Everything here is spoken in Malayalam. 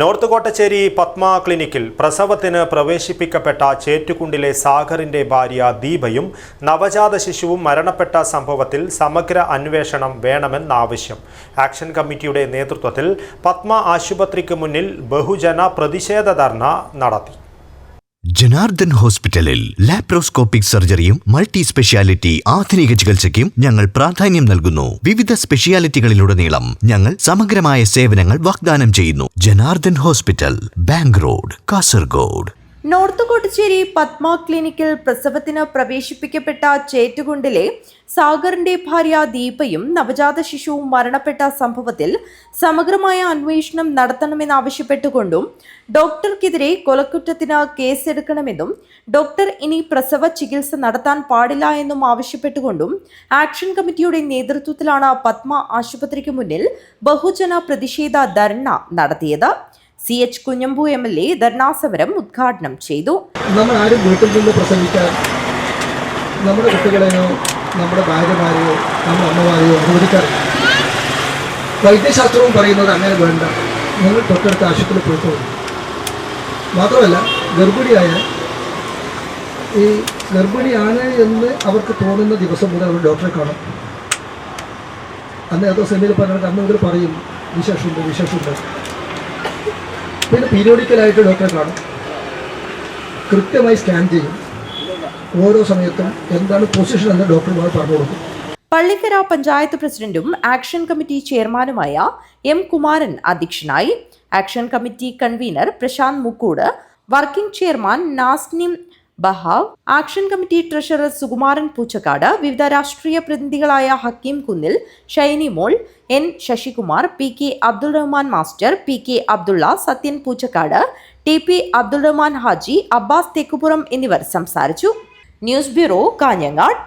നോർത്ത് കോട്ടച്ചേരി പത്മ ക്ലിനിക്കിൽ പ്രസവത്തിന് പ്രവേശിപ്പിക്കപ്പെട്ട ചേറ്റുകുണ്ടിലെ സാഗറിന്റെ ഭാര്യ ദീപയും നവജാത ശിശുവും മരണപ്പെട്ട സംഭവത്തിൽ സമഗ്ര അന്വേഷണം വേണമെന്നാവശ്യം ആക്ഷൻ കമ്മിറ്റിയുടെ നേതൃത്വത്തിൽ പത്മ ആശുപത്രിക്ക് മുന്നിൽ ബഹുജന പ്രതിഷേധ ധർണ നടത്തി. ജനാർദ്ദൻ ഹോസ്പിറ്റലിൽ ലാപ്രോസ്കോപ്പിക് സർജറിയും മൾട്ടി സ്പെഷ്യാലിറ്റി ആധുനിക ചികിത്സയ്ക്കും ഞങ്ങൾ പ്രാധാന്യം നൽകുന്നു. വിവിധ സ്പെഷ്യാലിറ്റികളിലുടനീളം ഞങ്ങൾ സമഗ്രമായ സേവനങ്ങൾ വാഗ്ദാനം ചെയ്യുന്നു. Janardhan hospital bank road Kasaragod. North Kottasseri Padma ക്ലിനിക്കിൽ പ്രസവത്തിന് പ്രവേശിപ്പിക്കപ്പെട്ട ചേറ്റുകുണ്ടിലെ സാഗറിന്റെ ഭാര്യ ദീപയും നവജാത ശിശുവും മരണപ്പെട്ട സംഭവത്തിൽ സമഗ്രമായ അന്വേഷണം നടത്തണമെന്നാവശ്യപ്പെട്ടുകൊണ്ടും ഡോക്ടർക്കെതിരെ കൊലക്കുറ്റത്തിന് കേസെടുക്കണമെന്നും ഡോക്ടർ ഇനി പ്രസവ ചികിത്സ നടത്താൻ പാടില്ല എന്നും ആവശ്യപ്പെട്ടുകൊണ്ടും ആക്ഷൻ കമ്മിറ്റിയുടെ നേതൃത്വത്തിലാണ് പത്മ ആശുപത്രിക്ക് മുന്നിൽ ബഹുജന പ്രതിഷേധ ധർണ നടത്തിയത്. C H Kunhambu M L A ധർണാസമരം ഉദ്ഘാടനം ചെയ്തു. നമ്മൾ ആരും വീട്ടിൽ നിന്ന് പ്രസംഗിക്കാൻ നമ്മുടെ കുട്ടികളെയോ നമ്മുടെ ഭാര്യമാരെയോ നമ്മുടെ അമ്മമാരെയോ അനുവദിക്കാറില്ല. വൈദ്യശാസ്ത്രവും പറയുന്നത് അങ്ങനെ വേണ്ട. നിങ്ങൾ തൊട്ടടുത്ത ആശുപത്രിയിൽ പോയിക്കോളൂ മാത്രമല്ല ഗർഭിണിയായ ഈ ഗർഭിണിയാണ് എന്ന് അവർക്ക് തോന്നുന്ന ദിവസം മുതൽ അവർ ഡോക്ടറെ കാണും. അന്ന് ഏതോ സെമിയിൽ പറഞ്ഞിട്ട് അന്ന് മുതൽ പറയും വിശേഷമുണ്ട് വിശേഷമുണ്ട്. പിന്നെ പീരിയോഡിക്കലായിട്ട് ഡോക്ടറെ കാണും കൃത്യമായി സ്കാൻ ചെയ്യും. ഓരോ സമയത്തും എന്താണ് പൊസിഷൻ എന്ന് ഡോക്ടർമാർ പറഞ്ഞു കൊടുക്കും. പള്ളിക്കര പഞ്ചായത്ത് പ്രസിഡന്റും ആക്ഷൻ കമ്മിറ്റി ചെയർമാനുമായ എം കുമാരൻ അധ്യക്ഷനായി action committee convener Prashanth Mukkoot working chairman Nasnim Bahav action committee treasurer Sukumaran Poochakkad വിവിധ രാഷ്ട്രീയ പ്രതിനിധികളായ Hakeem Kunnil Shinymol N Shashikumar P K Abdul Rahman master P K Abdulla Sathyan Poochakkad T P Abdul Rahman Haji Abbas Thekkupuram എന്നിവർ സംസാരിച്ചു. News bureau Kanhangad.